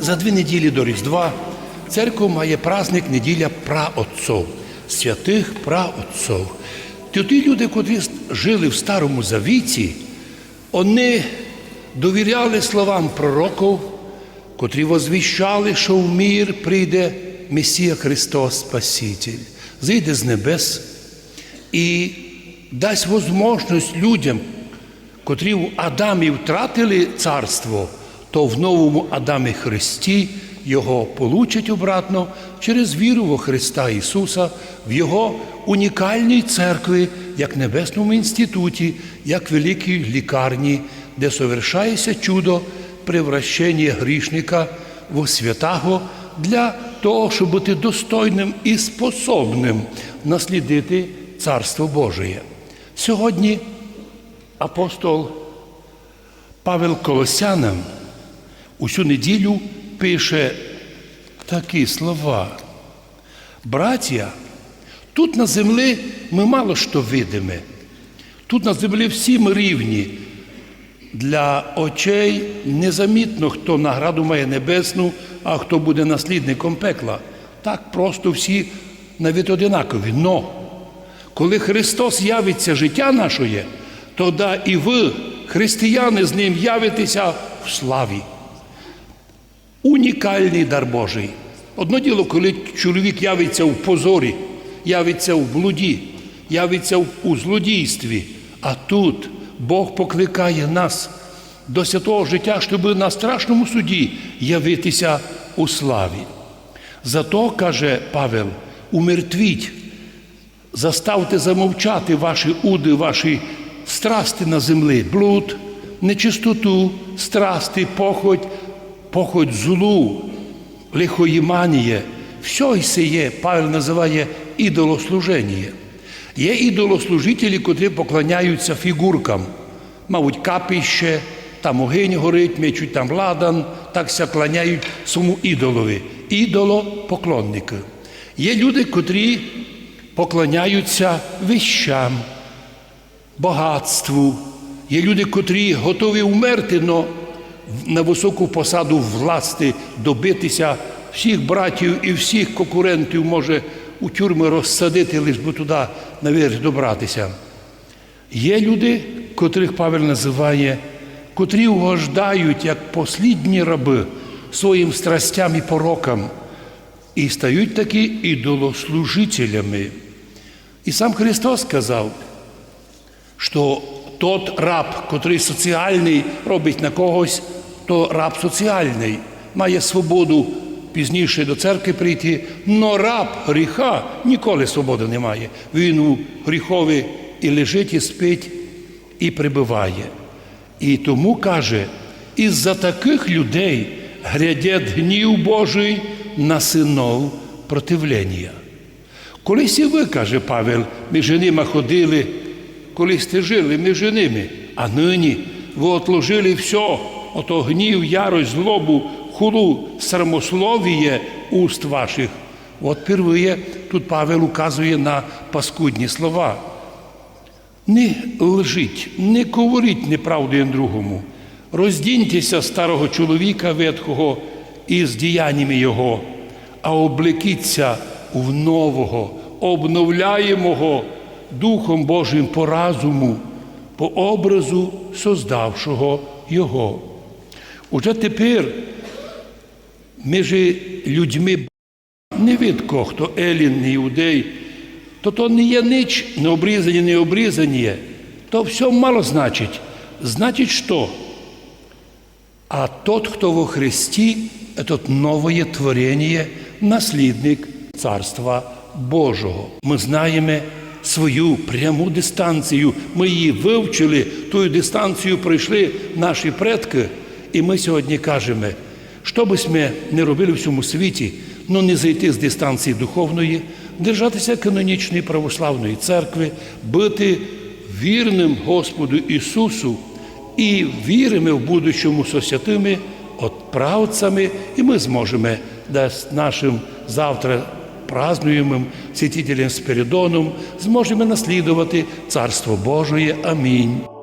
За дві неділі до Різдва церква має праздник неділя праотцов, святих праотцов. Ті люди, котрі жили в Старому Завіті, вони довіряли словам пророків, котрі возвіщали, що в мір прийде Месія Христос Спаситель, зійде з небес і дасть можливість людям, котрі в Адамі втратили царство, то в новому Адамі Христі його получать обратно через віру во Христа Ісуса в Його унікальній церкві, як небесному інституті, як великій лікарні, де совершається чудо превращення грішника в святого для того, щоб бути достойним і способним наслідити Царство Божие. Сьогодні апостол Павел Колосянам усю неділю пише такі слова. Браття, тут на землі ми мало що видимо. Тут на землі всі ми рівні. Для очей незамітно, хто награду має небесну, а хто буде наслідником пекла. Так просто всі навіть одинакові. Но коли Христос явиться життя нашої, тоді і ви, християни, з Ним явитеся в славі. Унікальний дар Божий. Одно діло, коли чоловік явиться в позорі, явиться в блуді, явиться у злодійстві. А тут Бог покликає нас до святого життя, щоб на страшному суді явитися у славі. Зато, каже Павел, умертвіть, заставте замовчати ваші уди, ваші страсти на землі, блуд, нечистоту, страсти, похоть, похоть злу, лихоїманіє. Все сіє Павел називає ідолослуження. Є ідолослужителі, котрі поклоняються фігуркам, мабуть, капіще, там огинь горить, мечуть там ладан, так ся кланяють своєму ідолові. Ідолопоклонники. Є люди, котрі поклоняються вищам, багатству. Є люди, котрі готові вмерти, але на високу посаду власти добитися всіх братів і всіх конкурентів може у тюрми розсадити, лиш би туди наверх добратися. Є люди, котрих Павел називає, котрі угождають як послідні раби своїм страстям і порокам, і стають такі ідолослужителями. І сам Христос сказав, що тот раб, котрий соціальний робить на когось, то раб соціальний, має свободу пізніше до церкви прийти, но раб гріха ніколи свободи не має. Він у гріхові і лежить, і спить, і прибиває. І тому каже, із-за таких людей грядет гнів Божий на синов противлення. Колись і ви, каже Павел, між ними ходили, колись сте жили між ними, а нині ви отложили все, ото гнів, ярость, злобу, хулу, срамословіє уст ваших. От первиє тут Павел указує на паскудні слова. Не лжіть, не говоріть неправди другому. Роздіньтеся старого чоловіка ветхого із діяннями його, а облекіться в нового, обновляємого Духом Божим по разуму, по образу создавшого Його. Уже тепер між людьми не видко, хто елін, не іудей, то то не є нич, не обрізані, не обрізані, то все мало значить. Значить, що? А тот, хто во Христі, этот новое творение, наслідник Царства Божого. Ми знаємо свою пряму дистанцію. Ми її вивчили, ту дистанцію пройшли наші предки, і ми сьогодні кажемо, що би ми не робили в цьому світі, ну не зайти з дистанції духовної, держатися канонічної православної церкви, бути вірним Господу Ісусу і віримо в будущому со святими отправцями, і ми зможемо да, з нашим завтра празднуємим святителем Спиридоном, зможемо наслідувати Царство Божие. Амінь.